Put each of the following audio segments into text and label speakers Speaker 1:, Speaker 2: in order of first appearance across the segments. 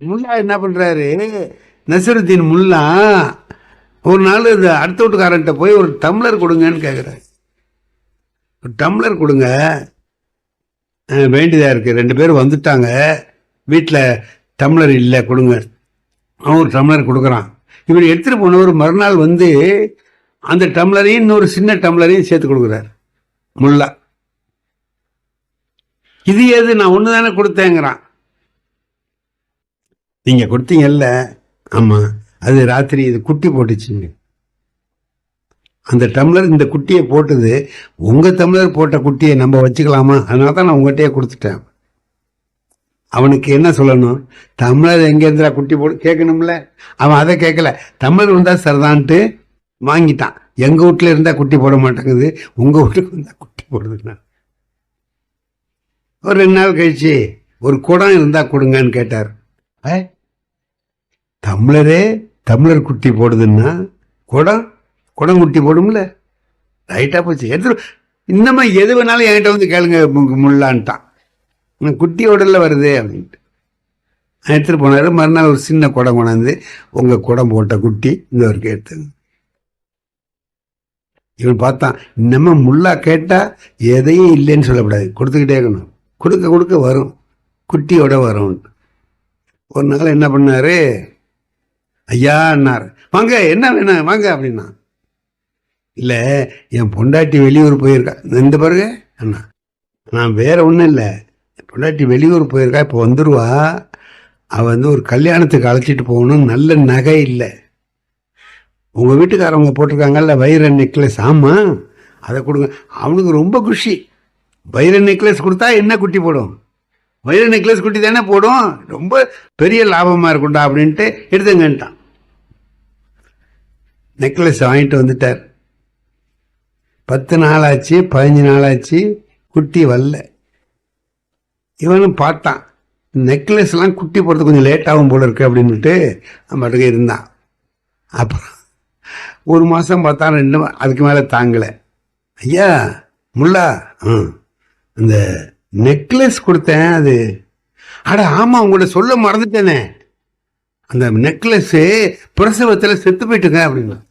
Speaker 1: முல்லா என்ன பண்ணுறாரு நசருத்தீன் முல்லா ஒரு நாள் இந்த அடுத்த வீட்டுக்காரன்ட்ட போய் ஒரு டம்ளர் கொடுங்கன்னு கேட்குறாரு ஒரு டம்ளர் கொடுங்க. வேண்டியதாக இருக்குது ரெண்டு பேரும் வந்துட்டாங்க. வீட்டில் டம்ளர் இல்லை கொடுங்க. அவன் ஒரு டம்ளர் கொடுக்குறான். இவர் எடுத்துகிட்டு போனவர் மறுநாள் வந்து அந்த டம்ளரையும் இன்னொரு சின்ன டம்ளரையும் சேர்த்து கொடுக்குறாரு. முல்லா. இது எது நான் ஒன்று தானே கொடுத்தேங்கிறான். நீங்க கொடுத்தீங்கல்ல. ஆமா. அது ராத்திரி இது குட்டி போட்டுச்சுங்க. அந்த டம்ளர் இந்த குட்டியை போட்டது உங்க டம்ளர் போட்ட குட்டியை நம்ம வச்சுக்கலாமா? அதனால தான் நான் உங்ககிட்டயே கொடுத்துட்டேன். அவனுக்கு என்ன சொல்லணும்? டம்ளர் எங்க இருந்தா குட்டி போடு கேட்கணும்ல? அவன் அதை கேட்கல. டம்ளர் வந்தா சரிதான்ட்டு வாங்கிட்டான். எங்க வீட்டுல இருந்தா குட்டி போட மாட்டேங்குது உங்க வீட்டுக்கு வந்தா குட்டி போடுதுன்னா. ஒரு ரெண்டு நாள் கழிச்சு ஒரு குடம் இருந்தா கொடுங்கன்னு கேட்டார். ஏ, தமிழரே தமிழர் குட்டி போடுதுன்னா குடம் குடம் குட்டி போடும்ல ரைட்டாக போச்சு. எடுத்து இன்னமா எது வேணாலும் என்கிட்ட வந்து கேளுங்க முள்ளான்ட்டான். குட்டி உடலில் வருது அப்படின்ட்டு. எடுத்துகிட்டு போனார் போனாரு. மறுநாள் ஒரு சின்ன குடம் கொண்டாந்து உங்கள் குடம் போட்ட குட்டி இந்த ஒரு எடுத்து இவன் பார்த்தான் நம்ம முள்ளா கேட்டால் எதையும் இல்லைன்னு சொல்லக்கூடாது. கொடுத்துக்கிட்டே இருக்கணும். கொடுக்க கொடுக்க வரும். குட்டியோட வரும் ஒரு நாள் என்ன பண்ணார்? ஐயான்னார். வாங்க என்ன வேணும் வாங்க அப்படின்னா. இல்லை என் பொண்டாட்டி வெளியூர் போயிருக்கா. இந்த பிறகு அண்ணா. நான் வேற ஒன்றும் இல்லை. பொண்டாட்டி வெளியூர் போயிருக்கா இப்போ வந்துடுவா அவள் வந்து ஒரு கல்யாணத்துக்கு அழைச்சிட்டு போகணும் நல்ல நகை இல்லை. உங்கள் வீட்டுக்காரவங்க போட்டிருக்காங்கல்ல வைர நெக்லஸ். ஆமா அதை கொடுங்க. அவனுக்கு ரொம்ப குஷி. வைர நெக்லஸ் கொடுத்தா என்ன குட்டி போடும்? வைர நெக்லஸ் குட்டி தானே போடும்? ரொம்ப பெரிய லாபமாக இருக்கும்டா அப்படின்ட்டு எடுத்துங்கன்ட்டான். நெக்லஸ் வாங்கிட்டு வந்துட்டார். பத்து நாள் ஆச்சு பதினஞ்சு நாள் ஆச்சு குட்டி வரல. இவனும் பார்த்தான். நெக்லஸ்லாம் குட்டி போடுறது கொஞ்சம் லேட்டாகவும் போல இருக்கு அப்படின்ட்டு அவன் இருந்தான். அப்புறம் ஒரு மாதம் பார்த்தா ரெண்டு அதுக்கு மேலே தாங்கலை. ஐயா முல்லா ம் அந்த நெக்லஸ் கொடுத்தேன் அது. அட ஆமாம் உங்கள்ட்ட சொல்ல மறந்துட்டேனே. அந்த நெக்லஸ்ஸு பிரசவத்தில் செத்து போயிட்டுங்க அப்படின்னா.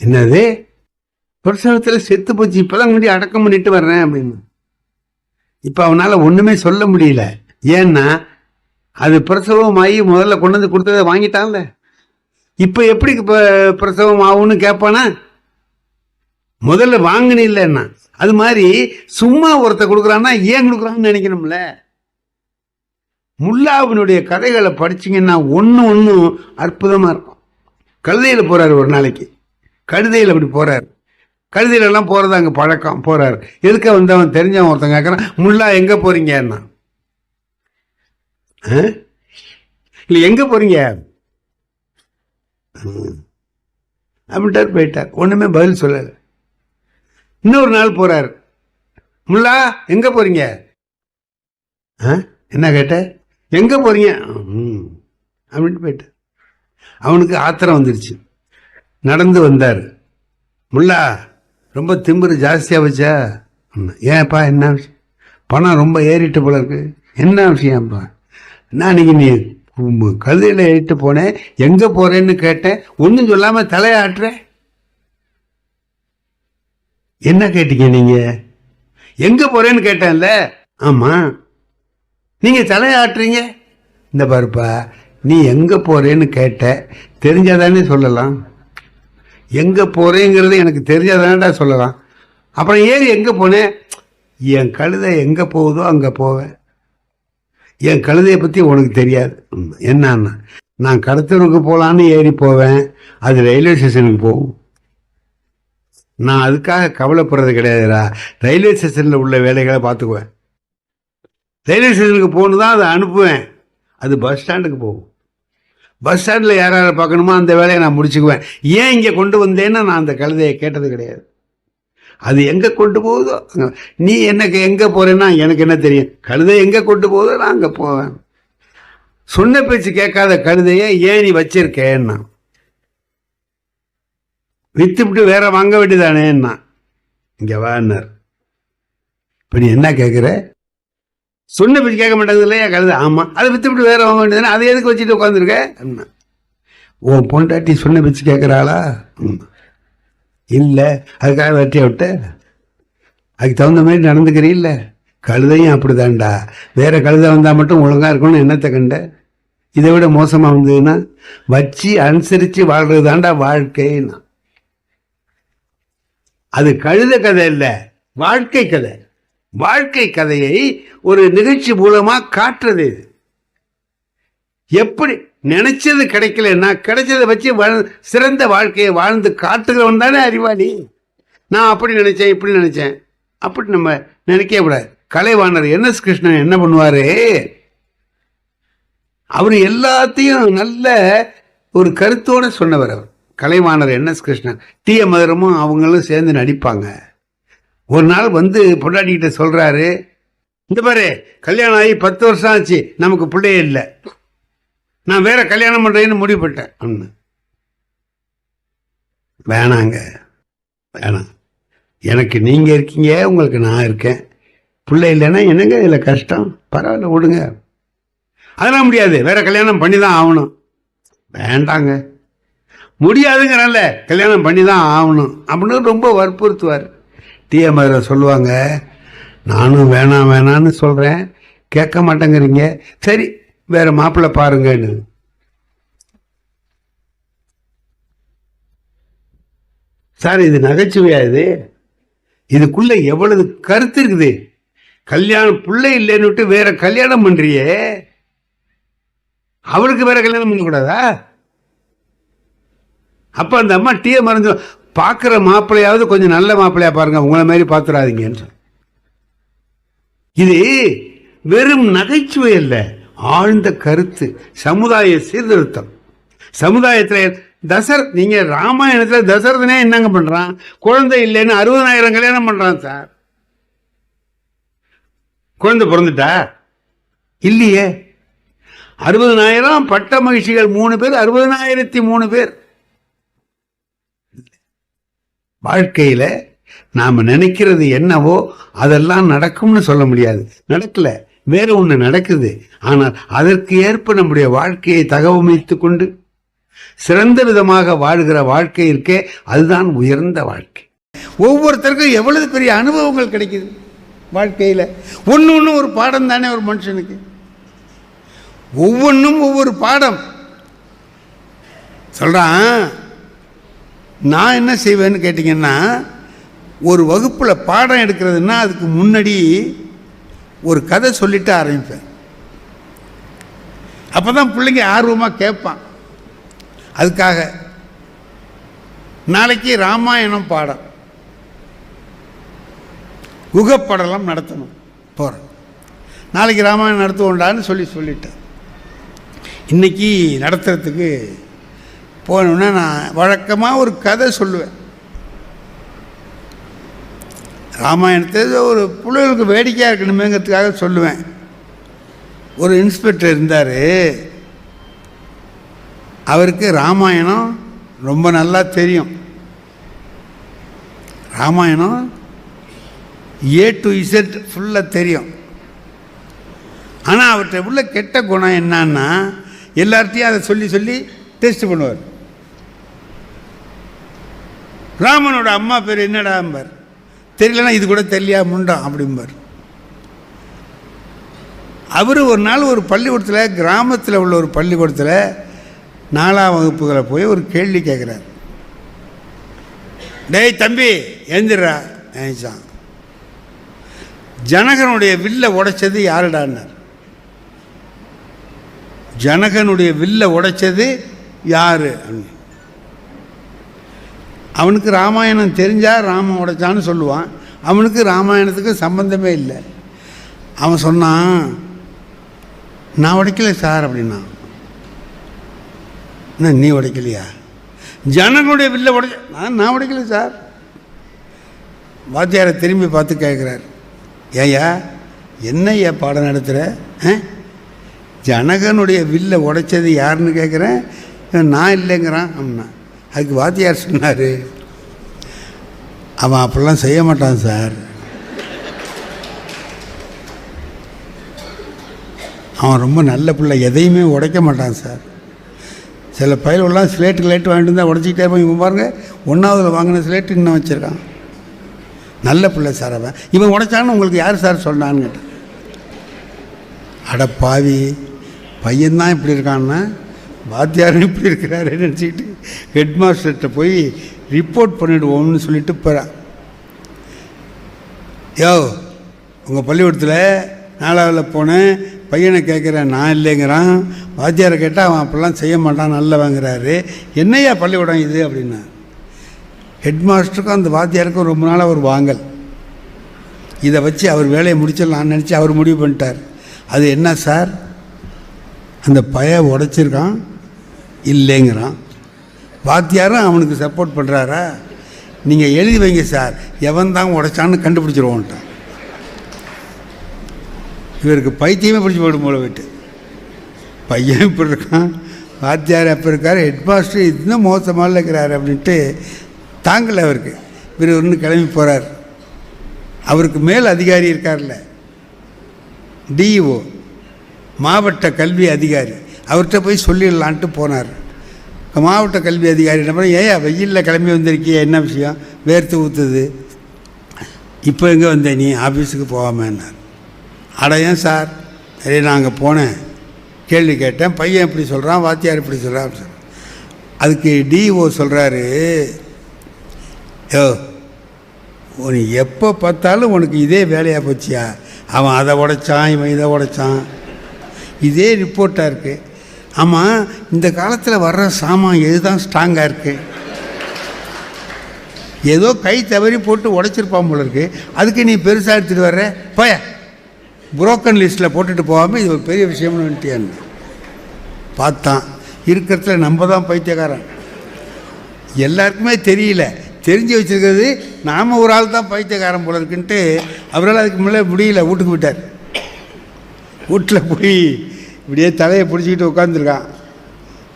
Speaker 1: என்னது? பிரசவத்தில் செத்து போச்சு இப்போதான் முன்னாடி அடக்கம் பண்ணிட்டு வர்றேன் அப்படின்னு. இப்போ அவனால் ஒன்றுமே சொல்ல முடியல. ஏன்னா அது பிரசவம் ஆகி முதல்ல கொண்டு வந்து கொடுத்ததை வாங்கிட்டான்ல. இப்போ எப்படி இப்போ பிரசவம் ஆகும்னு கேட்பானா முதல்ல வாங்கின இல்லைன்னா அது மாதிரி சும்மா ஒருத்த கொடுக்குறான்னா ஏன் கொடுக்குறான்னு நினைக்கணும்ல. முல்லாவினுடைய கதைகளை படிச்சீங்கன்னா ஒன்று ஒன்றும் அற்புதமாக இருக்கும். கழுதையில் போகிறார் ஒரு நாளைக்கு. கழுதையில் அப்படி போகிறார் கழுதையிலலாம் போகிறது அங்கே பழக்கம் போகிறார் எதுக்க வந்தவன் தெரிஞ்சவன் ஒருத்தன் கேட்குறான் முல்லா எங்கே போகிறீங்கன்னா இல்லை எங்கே போகிறீங்க ம். அப்படின்ட்டார் போயிட்டார். ஒன்றுமே பதில் சொல்லலை. இன்னொரு நாள் போகிறார் முல்லா எங்கே போகிறீங்க ஆ? என்ன கேட்ட? எங்கே போகிறீங்க ம். அப்படின்ட்டு போயிட்டார். அவனுக்கு ஆத்திரம் வந்துடுச்சு நடந்து வந்தார். முல்லா ரொம்ப திமிரு ஜாஸ்தியாக வச்சா ஏன்ப்பா என்ன விஷயம்? பணம் ரொம்ப ஏறிட்டு போல இருக்கு. என்ன விஷயம்ப்பா நான் இன்னைக்கு நீ கழுதையில் ஏறிட்டு போனேன் எங்கே போகிறேன்னு கேட்டேன். ஒன்றும் சொல்லாமல் தலையாட்டுற? என்ன கேட்டீங்க நீங்கள் எங்கே போகிறேன்னு கேட்டேன்ல. ஆமாம் நீங்கள் தலையாட்டுறீங்க? இந்த பாருப்பா நீ எங்கே போகிறேன்னு கேட்ட தெரிஞ்சாதானே சொல்லலாம். எங்கே போகிறேங்கிறது எனக்கு தெரிஞ்சாதானடா சொல்லலாம். அப்புறம் ஏறி எங்கே போனேன் என் கழுதை எங்கே போகுதோ அங்கே போவேன். என் கழுதையை பற்றி உனக்கு தெரியாது. என்னன்னா நான் கடத்தூருக்கு போகலான்னு ஏறி போவேன். அது ரயில்வே ஸ்டேஷனுக்கு போகும். நான் அதுக்காக கவலைப்படுறது கிடையாதுடா. ரயில்வே ஸ்டேஷனில் உள்ள வேலைகளை பார்த்துக்குவேன். ரயில்வே ஸ்டேஷனுக்கு போகணும் தான் அதை அனுப்புவேன். அது பஸ் ஸ்டாண்டுக்கு போகும். பஸ் ஸ்டாண்டில் யார் யாரை பார்க்கணுமோ அந்த வேலையை நான் முடிச்சுக்குவேன். ஏன் இங்கே கொண்டு வந்தேன்னு நான் அந்த கழுதையை கேட்டது கிடையாது. அது எங்கே கொண்டு போகுதோ? அங்க- நீ எனக்கு எங்கே போகிறேன்னா எனக்கு என்ன தெரியும்? கழுதை எங்கே கொண்டு போகுதோ? நான் அங்கே போவேன். சொன்ன பேச்சு கேட்காத கழுதையை ஏன் நீ வச்சிருக்கேன்னா? வித்துவிட்டு வேற வாங்க வேண்டியதானேன்னா? இங்கே வான்னார் இப்போ நீ என்ன கேட்குற சொன்ன பேச்சு கேட்க மாட்டாங்க இல்லையா? கழுது. ஆமாம் அதை வித்துவிட்டு வேற வாங்க வேண்டியதுன்னா அதை எதுக்கு வச்சுட்டு உட்காந்துருக்க அப்படின்னா உன் பொண்டாட்டி சொன்ன பேச்சு கேட்குறாளா? இல்லை. அதுக்காக வெட்டிய விட்ட? அதுக்கு தகுந்த மாதிரி நடந்துக்கிறீல்ல? கழுதையும் அப்படிதான்டா. வேறு கழுதை வந்தால் மட்டும் ஒழுங்காக இருக்கணும்னு என்னத்தை கண்ட? இதை விட மோசமாக வந்ததுன்னா வச்சு அனுசரித்து வாழ்கிறது தாண்டா வாழ்க்கைன்னா. அது கழுத கதை இல்லை. வாழ்க்கை கதை. வாழ்க்கை கதையை ஒரு நிகழ்ச்சி மூலமாக காட்டுறது இது. எப்படி நினைச்சது கிடைக்கலன்னா கிடைச்சதை வச்சு வாழ்- சிறந்த வாழ்க்கையை வாழ்ந்து காட்டுகிறவன் தானே அறிவாளி. நான் அப்படி நினைச்சேன் இப்படி நினைச்சேன். அப்படி நம்ம நினைக்க கூடாது. கலைவாணர் என் எஸ் கிருஷ்ணன் என்ன பண்ணுவார்? அவர் எல்லாத்தையும் நல்ல ஒரு கருத்தோடு சொன்னவர் அவர். Kalaivanar N S Krishnan. T M மதுரமும் அவங்களும் சேர்ந்து நடிப்பாங்க. ஒரு நாள் வந்து பொண்டாட்டிக்கிட்ட சொல்கிறாரு இந்த பாரு கல்யாணம் ஆகி பத்து வருஷம் ஆச்சு நமக்கு பிள்ளையே இல்லை. நான் வேற கல்யாணம் பண்ணுறேன்னு முடிவு பண்ணிட்டேன் ஒன்று வேணாங்க வேணாம். எனக்கு நீங்கள் இருக்கீங்க உங்களுக்கு நான் இருக்கேன். பிள்ளை இல்லைன்னா என்னங்க இதில் கஷ்டம்? பரவாயில்ல விடுங்க. அதெல்லாம் முடியாது. வேற கல்யாணம் பண்ணி தான் ஆகணும். வேண்டாங்க. முடியாதுங்கிறல்ல கல்யாணம் பண்ணி தான் ஆகணும். அப்படின்னு ரொம்ப வற்புறுத்துவார். டிஎம்ஆர் சொல்லுவாங்க நானும் வேணாம் வேணான்னு சொல்கிறேன் கேட்க மாட்டேங்கிறீங்க. சரி வேறு மாப்பிள்ளை பாருங்கன்னு. சார் இது நகைச்சுவையா இது? இதுக்குள்ளே எவ்வளவு கருத்து இருக்குது? கல்யாணம் பிள்ளை இல்லைன்னுட்டு வேற கல்யாணம் பண்ணுறியே அவளுக்கு வேற கல்யாணம் பண்ணக்கூடாதா? அப்போ அந்த அம்மா டீயை மறந்து பார்க்குற மாப்பிள்ளையாவது கொஞ்சம் நல்ல மாப்பிள்ளையா பாருங்க உங்களை மாதிரி பார்த்துடாதீங்கன்னு. சொல் இது வெறும் நகைச்சுவை அல்ல ஆழ்ந்த கருத்து சமுதாய சீர்திருத்தம். சமுதாயத்தில் தசர் நீங்கள் ராமாயணத்தில் தசரதனே என்னங்க பண்ணுறான் குழந்தை இல்லைன்னு அறுபதனாயிரம் கல்யாணம் பண்ணுறான் சார். குழந்தை பிறந்துட்டா? இல்லையே. அறுபதனாயிரம் பட்ட மகிழ்ச்சிகள் மூணு பேர் அறுபதனாயிரத்தி மூணு பேர். வாழ்க்கையில் நாம் நினைக்கிறது என்னவோ அதெல்லாம் நடக்கும்னு சொல்ல முடியாது. நடக்கல. வேற ஒன்று நடக்குது. ஆனால் அதற்கு ஏற்ப நம்முடைய வாழ்க்கையை தகவமைத்து கொண்டு சிறந்த விதமாக வாழ்கிற வாழ்க்கை இருக்கே அதுதான் உயர்ந்த வாழ்க்கை. ஒவ்வொருத்தருக்கும் எவ்வளவு பெரிய அனுபவங்கள் கிடைக்குது வாழ்க்கையில். ஒன்று ஒன்று ஒரு பாடம் தானே ஒரு மனுஷனுக்கு. ஒவ்வொன்றும் ஒவ்வொரு பாடம். சொல்கிறான் நான் என்ன செய்வேன்னு கேட்டிங்கன்னா ஒரு வகுப்பில் பாடம் எடுக்கிறதுன்னா அதுக்கு முன்னாடி ஒரு கதை சொல்லிட்டு ஆரம்பிப்பேன். அப்போ தான் பிள்ளைங்க ஆர்வமாக கேட்பான். அதுக்காக நாளைக்கு ராமாயணம் பாடம். குகப்படலம் நடத்தணும். போகிறேன் நாளைக்கு ராமாயணம் நடத்துவோண்டான்னு சொல்லி சொல்லிட்டேன். இன்னைக்கு நடத்துறதுக்கு போனோன்னா நான் வழக்கமாக ஒரு கதை சொல்லுவேன். ராமாயணத்தை ஒரு பிள்ளைகளுக்கு வேடிக்கையாக இருக்கணுமேங்கிறதுக்காக சொல்லுவேன். ஒரு இன்ஸ்பெக்டர் இருந்தார். அவருக்கு ராமாயணம் ரொம்ப நல்லா தெரியும். ராமாயணம் ஏ டு இசட் ஃபுல்லாக தெரியும். ஆனால் அவர்கிட்ட உள்ள கெட்ட குணம் என்னன்னா எல்லார்ட்டையும் அதை சொல்லி சொல்லி டெஸ்ட் பண்ணுவார். ராமனோட அம்மா பேர் என்னடாம்பார் தெரியலனா இது கூட தெரியலையா? முண்டாம் அப்படிம்பார். அவர் ஒரு நாள் ஒரு பள்ளிக்கூடத்தில் கிராமத்தில் உள்ள ஒரு பள்ளிக்கூடத்தில் நாலாம் வகுப்புகளை போய் ஒரு கேள்வி கேட்குறாரு டேய் தம்பி எந்திரா நினைச்சான். ஜனகனுடைய வில்லை உடைச்சது யாருடான்னார்? ஜனகனுடைய வில்லை உடைச்சது யாரு? அப்படின்னு. அவனுக்கு ராமாயணம் தெரிஞ்சால் ராமன் உடைச்சான்னு சொல்லுவான். அவனுக்கு ராமாயணத்துக்கு சம்பந்தமே இல்லை. அவன் சொன்னான் நான் உடைக்கல சார் அப்படின்னா. என்ன நீ உடைக்கலையா? ஜனங்களுடைய வில்ல உடைச்ச நான் நான் உடைக்கல சார். வாத்தியாரை திரும்பி பார்த்து கேட்குறார். ஏய்யா என்னய்யா பாடம் நடத்துகிற ஆ? ஜனகனுடைய வில்லை உடைச்சது யாருன்னு கேட்குறேன். நான் இல்லைங்கிறான். அப்படின்னா அதுக்கு வாத்தியார் சொன்னார். அவன் அப்படிலாம் செய்ய மாட்டான் சார். அவன் ரொம்ப நல்ல பிள்ளை எதையுமே உடைக்க மாட்டான் சார். சில பயிலெல்லாம் ஸ்லேட்டு லேட்டு வாங்கிட்டு இருந்தால் உடச்சிக்கிட்டே இருப்பான் இவன் பாருங்கள் ஒன்றாவதில் வாங்கின ஸ்லேட்டு இன்னும் வச்சுருக்கான். நல்ல பிள்ளை சார் அவன். இவன் உடைச்சான்னு உங்களுக்கு யார் சார் சொன்னான்னு அட பாவி பையன்தான் இப்படி இருக்கான்னா? வாத்தியார் இப்படி இருக்கிறாருன்னு நினச்சிக்கிட்டு ஹெட் மாஸ்டர்கிட்ட போய் ரிப்போர்ட் பண்ணிவிடுவோம்னு சொல்லிட்டு போகிறான் யோ உங்கள் பள்ளிக்கூடத்தில் நாலாவில் போனேன் பையனை கேட்குறேன் நான் இல்லைங்கிறான். வாத்தியாரை கேட்டால் அவன் அப்படிலாம் செய்ய மாட்டான் நல்லவங்கிறாரு. என்னையா பள்ளிக்கூடம் இது அப்படின்னா? ஹெட் மாஸ்டருக்கும் அந்த வாத்தியாருக்கும் ரொம்ப நாளாக ஒரு வாங்கல். இதை வச்சு அவர் வேலையை முடிச்சிடலாம்னு நினச்சி அவர் முடிவு பண்ணிட்டார். அது என்ன சார்? அந்த பய உடைச்சிருக்கான். இல்லைங்கிறான். வாத்தியாரும் அவனுக்கு சப்போர்ட் பண்ணுறாரா நீங்கள் எழுதி வைங்க சார் எவன் தான் உடைச்சான்னு கண்டுபிடிச்சிருவோன்ட்டான் இவருக்கு பைத்தியமே பிடிச்சி போயிடும் போல விட்டு. பையன் இப்படி இருக்கான். வாத்தியார் அப்போ இருக்கார். ஹெட் மாஸ்டர் இன்னும் மோசமாக இருக்கிறார் அப்படின்ட்டு தாங்கலை அவருக்கு. இவர் ஒன்று கிளம்பி போகிறார் அவருக்கு மேல் அதிகாரி இருக்கார்ல. டிஇஓ மாவட்ட கல்வி அதிகாரி. அவர்கிட்ட போய் சொல்லிடலான்ட்டு போனார். மாவட்ட கல்வி அதிகாரி என்ன பண்ண ஏயா வெயிலில் கிளம்பி வந்திருக்கிய என்ன விஷயம்? வேர்த்து ஊற்றுது இப்போ எங்கே வந்த நீ? ஆஃபீஸுக்கு போகாமன்னார். அட ஏன் சார்? சரி நாங்கள் போனேன். கேள்வி கேட்டேன். பையன் இப்படி சொல்கிறான் வாத்தியார் இப்படி சொல்கிறான் சார் அதுக்கு டிஓ சொல்கிறாரு யோ நீ எப்போ பார்த்தாலும் உனக்கு இதே வேலையாக போச்சியா? அவன் அதை உடைச்சான் இவன் இதை உடைச்சான். இதே ரிப்போர்ட்டாக இருக்குது ஆமாம் இந்த காலத்தில் வர்ற சாமான் எது தான் ஸ்ட்ராங்காக இருக்குது ஏதோ கை தவறி போட்டு உடைச்சிருப்பான் போல இருக்கு. அதுக்கு நீ பெருசாக எடுத்துகிட்டு வர்ற? போய. புரோக்கன் லிஸ்ட்டில் போட்டுட்டு போகாமல் இது ஒரு பெரிய விஷயம்னு வந்துட்டியான்னு பார்த்தான். இருக்கிறதுல நம்ம தான் பைத்தியக்காரன். எல்லாருக்குமே தெரியல. தெரிஞ்சு வச்சிருக்கிறது நாம் ஒரு ஆள் தான் பைத்தியக்காரன் போல இருக்குன்ட்டு அவரால் அதுக்கு மேலே முடியல. வீட்டுக்கு விட்டார் வீட்டில் போய் இப்படியே தலையை பிடிச்சிக்கிட்டு உட்காந்துருக்கான்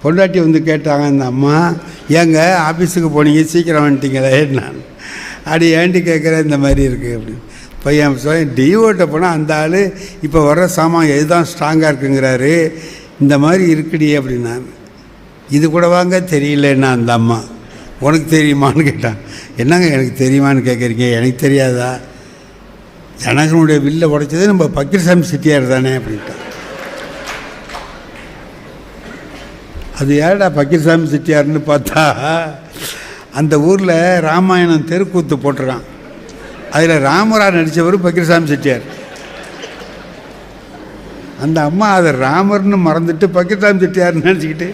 Speaker 1: பொண்டாட்டி வந்து கேட்டாங்க இந்த அம்மா ஏங்க ஆஃபீஸுக்கு போனீங்க சீக்கிரம் வந்துட்டீங்களே நான். அப்படி ஏண்டி கேட்குறேன் இந்த மாதிரி இருக்குது அப்படின்னு. பையன் சொல்லி டிஓட்ட போனால் அந்த ஆள் இப்போ வர்ற சாமான் எதுதான் ஸ்ட்ராங்காக இருக்குங்கிறாரு. இந்த மாதிரி இருக்குடி அப்படின்னான். இது கூட வாங்க தெரியலன்னா அந்த அம்மா. உனக்கு தெரியுமான்னு கேட்டான். என்னங்க எனக்கு தெரியுமான்னு கேட்குறீங்க? எனக்கு தெரியாதா? ஜனகனுடைய வில்லை உடைச்சது நம்ம பக்கீர்சாமி செட்டியார் தானே அப்படின்ட்டான். அது ஏடா பக்கீர்சாமி செட்டியார்னு பார்த்தா அந்த ஊரில் ராமாயணம் தெருக்கூத்து போட்டிருக்கான். அதில் ராமரா நடித்தவர் பக்கீர்சாமி செட்டியார். அந்த அம்மா அதை ராமர்னு மறந்துட்டு பக்கீர்சாமி செட்டியார்னு நினச்சிக்கிட்டு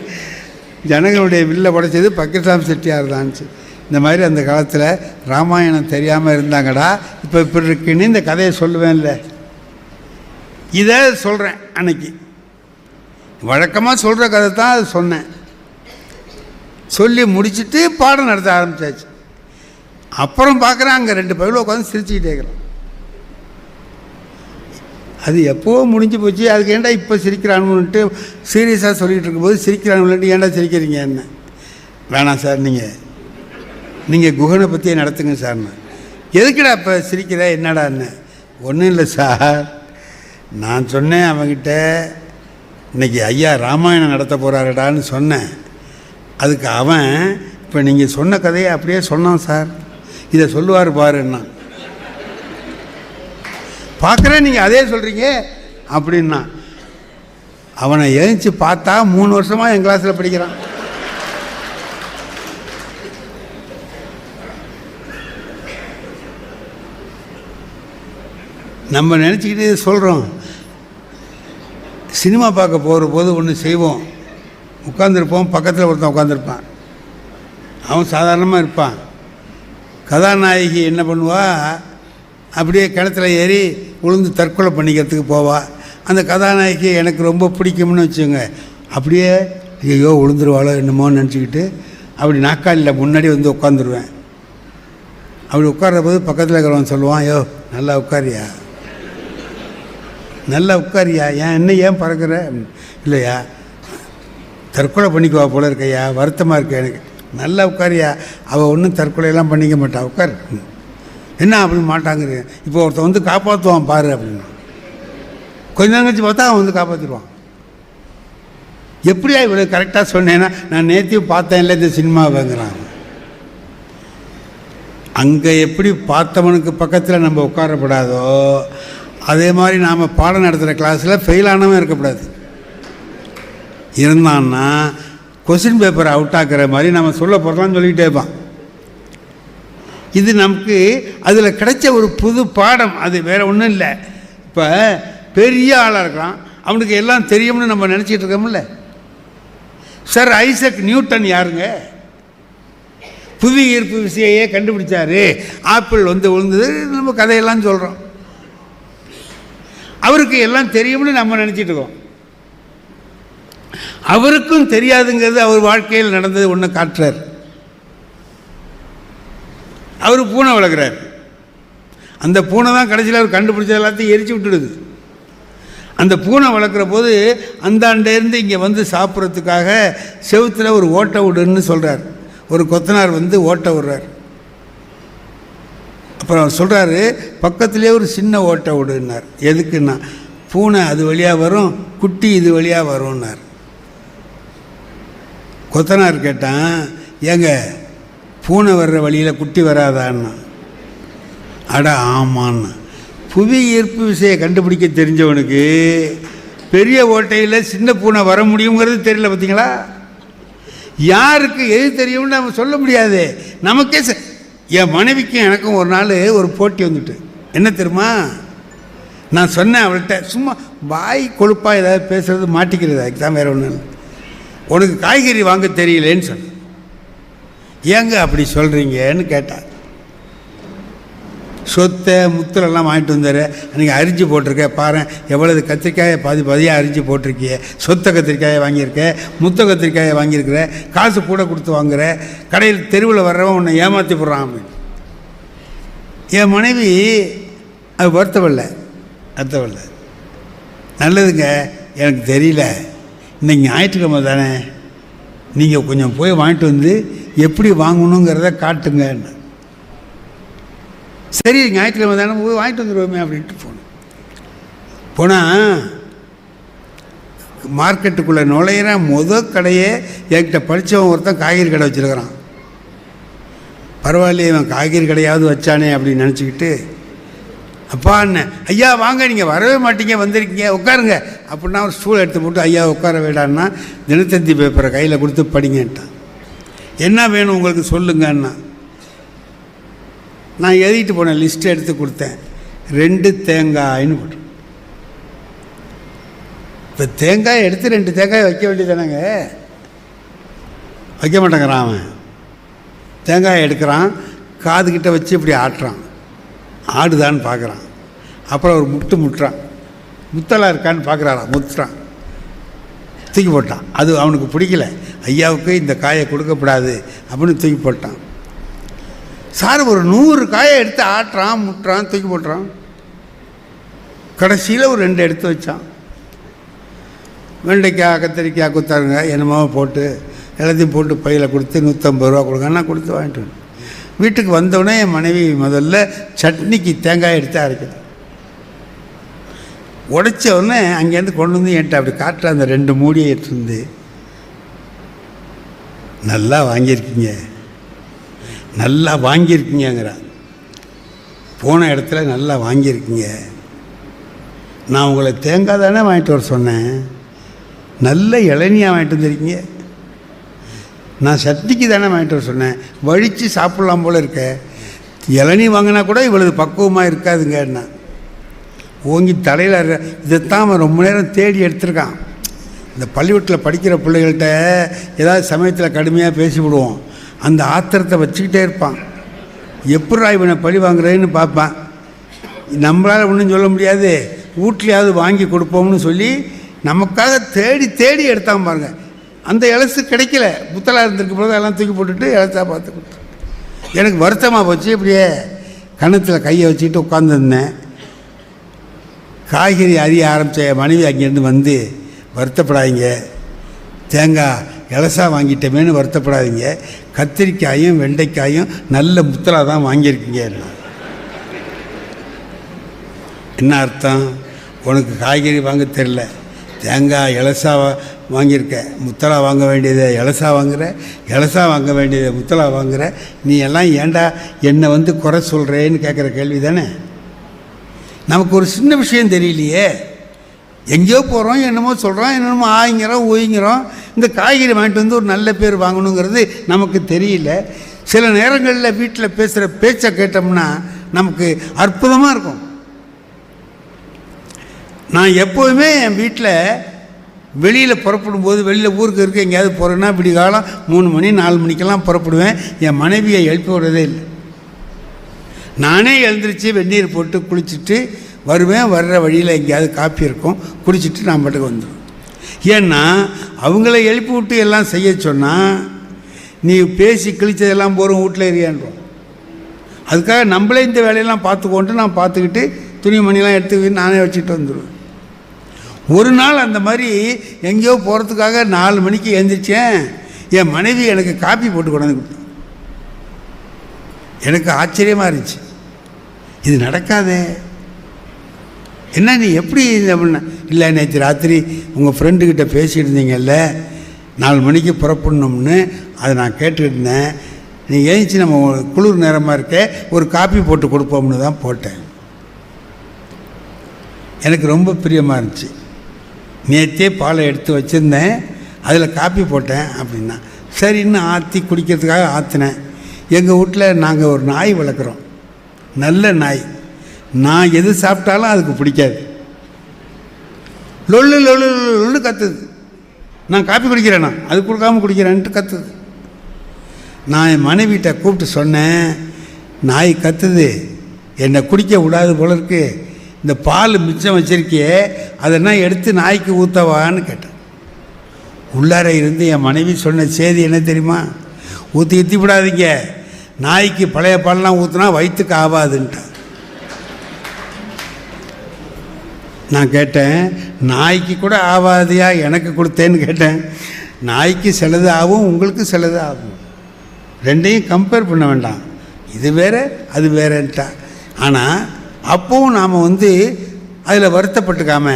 Speaker 1: ஜனங்களுடைய வில்லை உடைச்சது பக்கீர்சாமி செட்டியார் தான்ச்சு இந்த மாதிரி அந்த காலத்தில் ராமாயணம் தெரியாமல் இருந்தாங்கடா இப்போ இப்படி இருக்குன்னு இந்த கதையை சொல்லுவேன்ல. இதை சொல்கிறேன் அன்னைக்கு. வழக்கமாக சொல்கிற கதை தான் அது சொன்னேன். சொல்லி முடிச்சுட்டு பாடம் நடத்த ஆரம்பித்தாச்சு அப்புறம் பார்க்குறேன் அங்கே ரெண்டு பயிலும் உட்காந்து சிரிச்சுக்கிட்டே இருக்கிறான் அது எப்போவோ முடிஞ்சு போச்சு அதுக்கு ஏன்டா இப்போ சிரிக்கிறானுன்ட்டு சீரியஸாக சொல்லிகிட்டு இருக்கும்போது சிரிக்கிறானுன்ட்டு ஏன்டா சிரிக்கிறீங்க? என்ன? வேணாம் சார் நீங்கள் நீங்கள் குகனை பற்றியே நடத்துங்க சார்ண்ணா எதுக்குடா இப்போ சிரிக்கிற? என்னடா? என்ன? ஒன்றும் இல்லை சார் நான் சொன்னேன் அவன்கிட்ட இன்றைக்கி ஐயா ராமாயணம் நடத்த போகிறாருடான்னு சொன்னேன். அதுக்கு அவன் இப்போ நீங்கள் சொன்ன கதையை அப்படியே சொன்னான் சார். இதை சொல்லுவார் பாருன்னா. பார்க்குறேன் நீங்கள் அதே சொல்கிறீங்க அப்படின்னா. அவனை எழுந்துச்சு பார்த்தா மூணு வருஷமாக என் கிளாஸில் படிக்கிறான். நம்ம நினச்சிக்கிட்டு சொல்கிறோம் சினிமா பார்க்க போகிற போது ஒன்று செய்வோம். உட்காந்துருப்போம் பக்கத்தில் ஒருத்தன் உட்காந்துருப்பான் அவன் சாதாரணமாக இருப்பான். கதாநாயகி என்ன பண்ணுவா? அப்படியே கிணத்துல ஏறி உளுந்து தற்கொலை பண்ணிக்கிறதுக்கு போவா. அந்த கதாநாயகி எனக்கு ரொம்ப பிடிக்கும்னு வச்சுங்க அப்படியே ஐயோ உளுந்துருவாளோ என்னமோன்னு நினச்சிக்கிட்டு அப்படி நாக்காளியில் முன்னாடி வந்து உட்காந்துருவேன் அப்படி உட்கார்ற போது பக்கத்தில் இருக்கிறவன் சொல்லுவான் ஐயோ நல்லா உட்காரியா? நல்லா உட்காரியா? ஏன் என்ன ஏன் பறக்கிற? இல்லையா? தற்கொலை பண்ணிக்குவா போல இருக்கையா? வருத்தமாக இருக்க எனக்கு. நல்லா உட்காரியா? அவள் ஒன்றும் தற்கொலையெல்லாம் பண்ணிக்க மாட்டா. உட்கார். என்ன அப்படின்னு மாட்டாங்கிறேன் இப்போ ஒருத்தன் வந்து காப்பாற்றுவான் பாரு அப்படின்னு. கொஞ்ச நேரம் கழிச்சு பார்த்தா அவன் வந்து காப்பாற்றிடுவான் எப்படியா இவ்வளோ கரெக்டாக சொன்னேன்னா நான் நேற்றையும் பார்த்தேன்ல இந்த சினிமாவைங்கிறான் அங்கே எப்படி பார்த்தவனுக்கு பக்கத்தில் நம்ம உட்காரப்படாதோ அதே மாதிரி நாம் பாடம் நடத்துகிற கிளாஸில் ஃபெயில் ஆனவன் இருக்கக்கூடாது. இருந்தான்னா கொஸ்டின் பேப்பரை அவுட் ஆக்குற மாதிரி நம்ம சொல்ல போகிறலாம்னு சொல்லிக்கிட்டே இருப்பான் இது நமக்கு அதில் கிடைச்ச ஒரு புது பாடம். அது வேறு ஒன்றும் இல்லை. இப்போ பெரிய ஆளாக இருக்கலாம். அவனுக்கு எல்லாம் தெரியும்னு நம்ம நினச்சிட்டு இருக்கோம்ல. சார் ஐசக் நியூட்டன் யாருங்க? புவி ஈர்ப்பு விசையே கண்டுபிடிச்சாரு. ஆப்பிள் வந்து விழுந்தது நம்ம கதையெல்லாம் சொல்கிறோம் அவருக்கு எல்லாம் தெரியும்னு நம்ம நினச்சிட்டு இருக்கோம். அவருக்கும் தெரியாதுங்கிறது அவர் வாழ்க்கையில் நடந்தது ஒன்று காட்டுறார். அவர் பூனை வளர்க்குறார். அந்த பூனை தான் கடைசியில் அவர் கண்டுபிடிச்ச எல்லாத்தையும் எரிச்சு விட்டுடுது. அந்த பூனை வளர்க்குற போது அந்தாண்டேருந்து இங்கே வந்து சாப்பிட்றதுக்காக செவுத்தில் ஒரு ஓட்டை விடுன்னு சொல்கிறார் ஒரு கொத்தனார் வந்து ஓட்டை விடுறார். அப்புறம் சொல்கிறாரு பக்கத்துலேயே ஒரு சின்ன ஓட்டை விடுனார் எதுக்குன்னா பூனை அது வழியாக வரும் குட்டி இது வழியாக வரும்னார். கொத்தனார் கேட்டான் ஏங்க பூனை வர்ற வழியில் குட்டி வராதான்னா? அட ஆமான்னு. புவி ஈர்ப்பு விசையை கண்டுபிடிக்க தெரிஞ்சவனுக்கு பெரிய ஓட்டையில் சின்ன பூனை வர முடியுங்கிறது தெரியல பார்த்தீங்களா யாருக்கு எது தெரியும்னு நம்ம சொல்ல முடியாது. நமக்கே என் மனைவிக்கும் எனக்கும் ஒரு நாள் ஒரு போட்டி வந்துட்டு. என்ன தெரியுமா? நான் சொன்னேன் அவள்கிட்ட சும்மா வாய் கொழுப்பாக ஏதாவது பேசுகிறது மாட்டிக்கிறது? அதுக்கு வேறு ஒன்று ஒன்றும் இல்லை உனக்கு காய்கறி வாங்க தெரியலேன்னு சொன்னேன். ஏங்க அப்படி சொல்கிறீங்கன்னு கேட்டான் சொத்தை முத்தலெல்லாம் வாங்கிட்டு வந்தார். அன்றைக்கி அரிஞ்சு போட்டிருக்க பாரு எவ்வளவு கத்திரிக்காயை பாதி பாதியாக அரிஞ்சு போட்டிருக்கிய. சொத்த கத்திரிக்காயை வாங்கியிருக்க முத்த கத்திரிக்காயை வாங்கியிருக்கிற காசு கூட கொடுத்து வாங்குற கடையில் தெருவில் வர்றவன் உன்னை ஏமாற்றி போடுறான் அப்படின்னு. என் மனைவி அது வருத்தமில்லை வருத்தமில்லை நல்லதுங்க எனக்கு தெரியல. இன்னைக்கு ஞாயிற்றுக்கிழமை தானே. நீங்கள் கொஞ்சம் போய் வாங்கிட்டு வந்து எப்படி வாங்கணுங்கிறத காட்டுங்கன்னு சரி ஞாயிற்றுக்கிழமை தானே போய் வாங்கிட்டு வந்துடுவோமே அப்படின்ட்டு போனோம். போனால் மார்க்கெட்டுக்குள்ளே நுழையிற முத கடையே என்கிட்ட படித்தவன் ஒருத்தன் காய்கறி கடை வச்சுருக்கிறான். பரவாயில்லையே இவன் காய்கறி கடையாவது வச்சானே அப்படின்னு நினச்சிக்கிட்டு அப்பா அண்ணன் ஐயா வாங்க நீங்கள் வரவே மாட்டீங்க வந்திருக்கீங்க உட்காருங்க. அப்படின்னா ஒரு ஸ்டூல் எடுத்து போட்டு ஐயா உட்கார வேடான்னா தினத்தந்தி பேப்பரை கையில் கொடுத்து படிங்கன்ட்டான். என்ன வேணும் உங்களுக்கு சொல்லுங்கன்னா நான் எழுதிட்டு போனேன் லிஸ்ட் எடுத்து கொடுத்தேன். ரெண்டு தேங்காய்னு போட்டு. இப்போ தேங்காய் எடுத்து ரெண்டு தேங்காய் வைக்க வேண்டியதானங்க வைக்க மாட்டேங்கிறான் அவன். தேங்காய் எடுக்கிறான் காதுகிட்ட வச்சு இப்படி ஆட்டுறான். ஆடுதான்னு பார்க்குறான் அப்புறம் ஒரு முட்டு முட்டுறான். முத்தலாக இருக்கான்னு பார்க்குறாராம் முத்துறான். தூக்கி போட்டான். அது அவனுக்கு பிடிக்கல. ஐயாவுக்கு இந்த காயை கொடுக்கப்படாது அப்படின்னு தூக்கி போட்டான். சார் ஒரு நூறு காயை எடுத்து ஆட்டுறான் முட்டுறான் தூக்கி போட்டுறான். கடைசியில் ஒரு ரெண்டு எடுத்து வச்சான். வெண்டைக்காய் கத்திரிக்காய் குத்தாருங்க என்னமோ போட்டு எல்லாத்தையும் போட்டு பையில் கொடுத்து நூற்றம்பது ரூபா கொடுங்கன்னா கொடுத்து வாங்கிட்டு வீட்டுக்கு வந்தோடனே என் மனைவி முதல்ல சட்னிக்கு தேங்காய் எடுத்து அரைக்குது. உடைச்ச உடனே அங்கேருந்து கொண்டு வந்து என்கிட்ட அப்படி காட்டுற அந்த ரெண்டு மூடியை எடுத்துருந்து நல்லா வாங்கியிருக்கீங்க. நல்லா வாங்கியிருக்கீங்கிறான் போன இடத்துல நல்லா வாங்கியிருக்கீங்க. நான் உங்களை தேங்காய் தானே வாங்கிட்டு வர சொன்னேன். நல்ல இளநியாக வாங்கிட்டு வந்திருக்கீங்க. நான் சட்னிக்கு தானே வாங்கிட்டு வர சொன்னேன். வழித்து சாப்பிட்லாம் போல் இருக்க. இளநீ வாங்கினா கூட இவ்வளவு பக்குவமாக இருக்காதுங்கன்னா ஓங்கி தலையில் இதைத்தான் அவன் ரொம்ப நேரம் தேடி எடுத்திருக்கான். இந்த பள்ளிக்கூடத்தில் படிக்கிற பிள்ளைகள்கிட்ட ஏதாவது சமயத்தில் கடுமையாக பேசி விடுவோம் அந்த ஆத்திரத்தை வச்சுக்கிட்டே இருப்பான். எப்படா இவனை பழி வாங்குறேன்னு பார்ப்பான். நம்மளால் ஒன்றும் சொல்ல முடியாது. வீட்லையாவது வாங்கி கொடுப்போம்னு சொல்லி நமக்காக தேடி தேடி எடுத்தான் பாருங்கள் அந்த இலசு கிடைக்கல. புத்தலாக இருந்திருக்கு போது எல்லாம் தூக்கி போட்டுட்டு இலசா பார்த்து கொடுத்தேன். எனக்கு வருத்தமாக போச்சு. இப்படியே கணத்தில் கையை வச்சுக்கிட்டு உட்காந்துருந்தேன் காய்கறி அறிய ஆரம்பித்த மனைவி அங்கேருந்து வந்து வருத்தப்படாதீங்க. தேங்காய் இலசா வாங்கிட்டோமேன்னு வருத்தப்படாதீங்க. கத்திரிக்காயும் வெண்டைக்காயும் நல்ல முத்தலாக தான் வாங்கியிருக்கீங்க. என்ன அர்த்தம்? உனக்கு காய்கறி வாங்க தெரில தேங்காய் இலசா வா- வாங்கியிருக்க. முத்தலா வாங்க வேண்டியதை இலசா வாங்குகிற இலசா வாங்க வேண்டியதை முத்தலா வாங்குகிற நீ எல்லாம் ஏன்டா என்னை வந்து குறை சொல்கிறேன்னு கேட்குற கேள்வி தானே நமக்கு ஒரு சின்ன விஷயம் தெரியலையே. எங்கேயோ போகிறோம் என்னமோ சொல்கிறோம் என்னமோ ஆயிங்கிறோம் ஊயிங்கிறோம். இந்த காய்கறி வாங்கிட்டு வந்து ஒரு நல்ல பேர் வாங்கணுங்கிறது நமக்கு தெரியல. சில நேரங்களில் வீட்டில் பேசுகிற பேச்சை கேட்டோம்னா நமக்கு அற்புதமாக இருக்கும். நான் எப்போதுமே என் வீட்டில் வெளியில் புறப்படும் போது வெளியில் ஊருக்கு இருக்க எங்கேயாவது போகிறேன்னா விடிகாலம் மூணு மணி நாலு மணிக்கெல்லாம் புறப்படுவேன். என் மனைவியை எழுப்பி விடுறதே இல்லை. நானே எழுந்திரிச்சு வெந்நீர் போட்டு குளிச்சுட்டு வருவேன் வர்ற வழியில் எங்கேயாவது காப்பி இருக்கும் குடிச்சிட்டு நான் பாட்டுக்கு வந்துடுவேன் ஏன்னா அவங்கள எழுப்பி விட்டு எல்லாம் செய்ய சொன்னால் நீ பேசி கிழிச்சதெல்லாம் போகிறோம் வீட்டில் எரியான்றோம் அதுக்காக நம்மளே இந்த வேலையெல்லாம் பார்த்துக்கோன்ட்டு நான் பார்த்துக்கிட்டு துணிமணிலாம் எடுத்து நானே வச்சுட்டு வந்துடுவேன் ஒரு நாள் அந்த மாதிரி எங்கேயோ போகிறதுக்காக நாலு மணிக்கு எழுந்திரிச்சேன் என் மனைவி எனக்கு காப்பி போட்டு கொண்டாந்து கொடுத்தா. எனக்கு ஆச்சரியமாக இருந்துச்சு. இது நடக்காதே. என்ன நீ எப்படி அப்படின்னா இல்லை நேற்று ராத்திரி உங்கள் ஃப்ரெண்டுக்கிட்ட பேசிட்டு இருந்தீங்கல்ல நாலு மணிக்கு புறப்படணும்னு அதை நான் கேட்டுக்கிட்டு இருந்தேன் நீ ஏந்திச்சு நம்ம குளிர் நேரமாக இருக்க ஒரு காப்பி போட்டு கொடுப்போம்னு தான் போட்டேன். எனக்கு ரொம்ப பிரியமாக இருந்துச்சு. நேற்றே பாலை எடுத்து வச்சுருந்தேன் அதில் காப்பி போட்டேன் அப்படின்னா சரின்னு ஆற்றி குடிக்கிறதுக்காக ஆற்றினேன் எங்கள் வீட்டில் நாங்கள் ஒரு நாய் வளர்க்குறோம். நல்ல நாய். நான் எது சாப்பிட்டாலும் அதுக்கு பிடிக்காது. லொல்லு லொல்லு லொல்லு கத்துது. நான் காப்பி குடிக்கிறேனா? அது கொடுக்காம குடிக்கிறேன்ட்டு கத்துது. நான் என் மனைவிட்ட கூப்பிட்டு சொன்னேன் நாய் கத்துது. என்னை குடிக்க விடாது போல இருக்கு. இந்த பால் மிச்சம் வச்சிருக்கியே அதெல்லாம் எடுத்து நாய்க்கு ஊற்றவான்னு கேட்டேன். உள்ளார இருந்து என் மனைவி சொன்ன செய்தி என்ன தெரியுமா? ஊற்றி ஊற்றி விடாதீங்க. நாய்க்கு பழைய பால்லாம் ஊற்றினா வயிற்றுக்கு ஆகாதுன்ட்டான் நான் கேட்டேன் நாய்க்கு கூட ஆவாதியா? எனக்கு கொடுத்தேன்னு கேட்டேன். நாய்க்கு சிலது ஆகும் உங்களுக்கு சிலது ஆகும் ரெண்டையும் கம்பேர் பண்ண வேண்டாம். இது வேற அது வேறன்ட்டா. ஆனால் அப்போவும் நாம் வந்து அதில் வருத்தப்பட்டுக்காம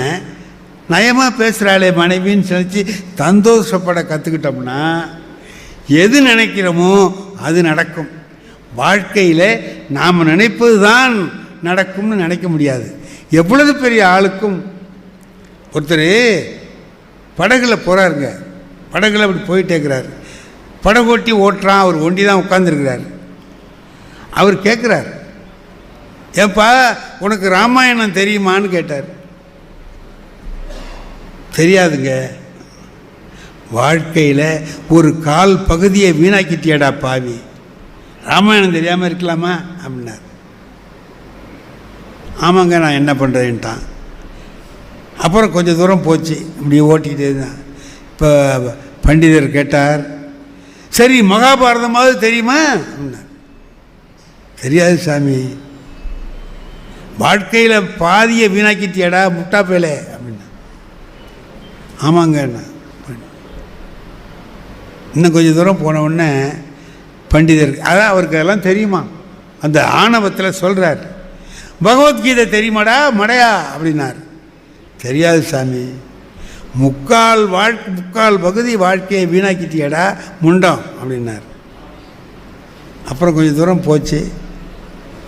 Speaker 1: நயமாக பேசுகிறாளே மனைவின்னு சொல்லிச்சு சந்தோஷப்பட கற்றுக்கிட்டோம்னா எது நினைக்கிறோமோ அது நடக்கும். வாழ்க்கையில் நாம் நினைப்பது தான் நடக்கும்னு நினைக்க முடியாது. எவ்வளவு பெரிய ஆளுக்கும் ஒருத்தர் படகுல போகிறாருங்க படகுல அப்படி போயிட்டே இருக்கிறார். படகோட்டி ஓட்டுறான் அவர் ஒண்டி தான் உட்காந்துருக்கிறார் அவர் கேட்குறார் ஏப்பா உனக்கு ராமாயணம் தெரியுமான்னு கேட்டார். தெரியாதுங்க. வாழ்க்கையில் ஒரு கால் பகுதியை வீணாக்கிட்டியடா பாவி. ராமாயணம் தெரியாமல் இருக்கலாமா? அப்படின்னார். ஆமாங்க நான் என்ன பண்ணுறேன்ட்டான் அப்புறம் கொஞ்சம் தூரம் போச்சு. இப்படி ஓட்டிக்கிட்டே தான் இப்போ பண்டிதர் கேட்டார் சரி மகாபாரதமாவது தெரியுமா? தெரியாது சாமி. வாழ்க்கையில் பாதியை வீணாக்கிட்டியடா முட்டா பேலே. அப்படின்னா ஆமாங்க இன்னும் கொஞ்சம் தூரம் போன உடனே பண்டிதர் அதான் அவருக்கு அதெல்லாம் தெரியுமா? அந்த ஆணவத்தில் சொல்கிறார் பகவத்கீதை தெரியுமாடா? மடையா அப்படின்னார். தெரியாது சாமி. முக்கால் வாழ் முக்கால் பகுதி வாழ்க்கையை வீணாக்கிட்டியடா முண்டம் அப்படின்னார். அப்புறம் கொஞ்சம் தூரம் போச்சு.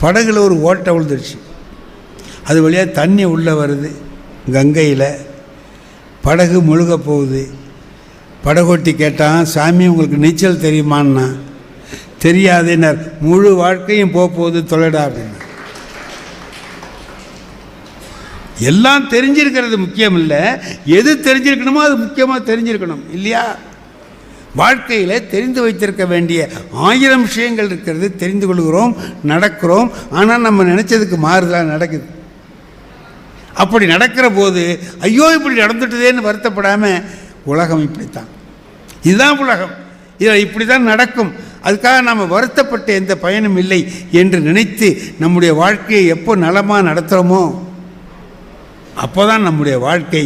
Speaker 1: படகுல ஒரு ஓட்டை விழுந்துருச்சு. அது வழியாக தண்ணி உள்ளே வருது கங்கையில். படகு முழுக போகுது. படகோட்டி கேட்டான் சாமி உங்களுக்கு நீச்சல் தெரியுமான்னா? தெரியாதுன்னார். முழு வாழ்க்கையும் போக போகுது தொலைடா அப்படின்னா எல்லாம் தெரிஞ்சிருக்கிறது முக்கியம் இல்லை எது தெரிஞ்சிருக்கணுமோ அது முக்கியமாக தெரிஞ்சிருக்கணும். இல்லையா? வாழ்க்கையில் தெரிந்து வைத்திருக்க வேண்டிய ஆயிரம் விஷயங்கள் இருக்கிறது. தெரிந்து கொள்கிறோம் நடக்கிறோம். ஆனால் நம்ம நினச்சதுக்கு மாறுதலாக நடக்குது. அப்படி நடக்கிற போது ஐயோ இப்படி நடந்துட்டுதேன்னு வருத்தப்படாமல் உலகம் இப்படித்தான். இதுதான் உலகம். இதில் இப்படி தான் நடக்கும். அதுக்காக நாம் வருத்தப்பட்ட எந்த பயனும் இல்லை என்று நினைத்து நம்முடைய வாழ்க்கையை எப்போ நலமாக நடத்துகிறோமோ அப்போ தான் நம்முடைய வாழ்க்கை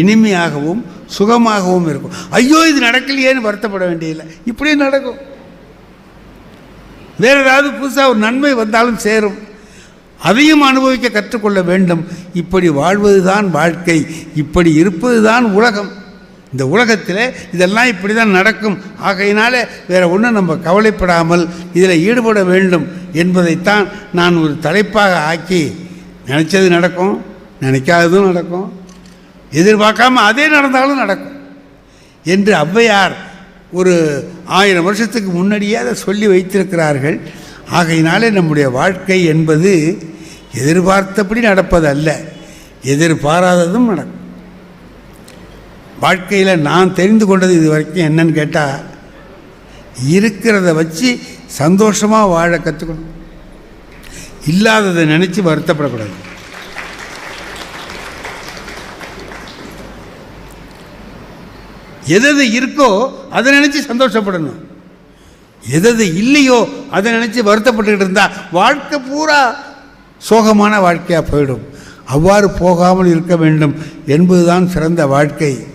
Speaker 1: இனிமையாகவும் சுகமாகவும் இருக்கும். ஐயோ இது நடக்கலையேன்னு வருத்தப்பட வேண்டியதில்லை. இப்படியே நடக்கும். வேறு ஏதாவது புதுசாக ஒரு நன்மை வந்தாலும் சேரும். அதையும் அனுபவிக்க கற்றுக்கொள்ள வேண்டும். இப்படி வாழ்வது தான் வாழ்க்கை. இப்படி இருப்பது தான் உலகம். இந்த உலகத்தில் இதெல்லாம் இப்படி தான் நடக்கும். ஆகையினால வேறு ஒன்றும் நம்ம கவலைப்படாமல் இதில் ஈடுபட வேண்டும் என்பதைத்தான் நான் ஒரு தலைப்பாக ஆக்கி நினச்சது நடக்கும். நினைக்காததும் நடக்கும். எதிர்பார்க்காம அதே நடந்தாலும் நடக்கும். என்று ஔவையார் ஒரு ஆயிரம் வருஷத்துக்கு முன்னாடியே அதை சொல்லி வைத்திருக்கிறார்கள். ஆகையினாலே நம்முடைய வாழ்க்கை என்பது எதிர்பார்த்தபடி நடப்பதல்ல. எதிர்பாராததும் நடக்கும். வாழ்க்கையில் நான் தெரிந்து கொண்டது இது வரைக்கும் என்னன்னு கேட்டால் இருக்கிறத வச்சு சந்தோஷமாக வாழ கற்றுக்கணும் இல்லாததை நினச்சி வருத்தப்படக்கூடாது. எதது இருக்கோ அதை நினச்சி சந்தோஷப்படணும். எதது இல்லையோ அதை நினச்சி வருத்தப்பட்டுக்கிட்டு இருந்தால் வாழ்க்கை பூரா சோகமான வாழ்க்கையாக போயிடும். அவ்வாறு போகாமல் இருக்க வேண்டும் என்பதுதான் சிறந்த வாழ்க்கை.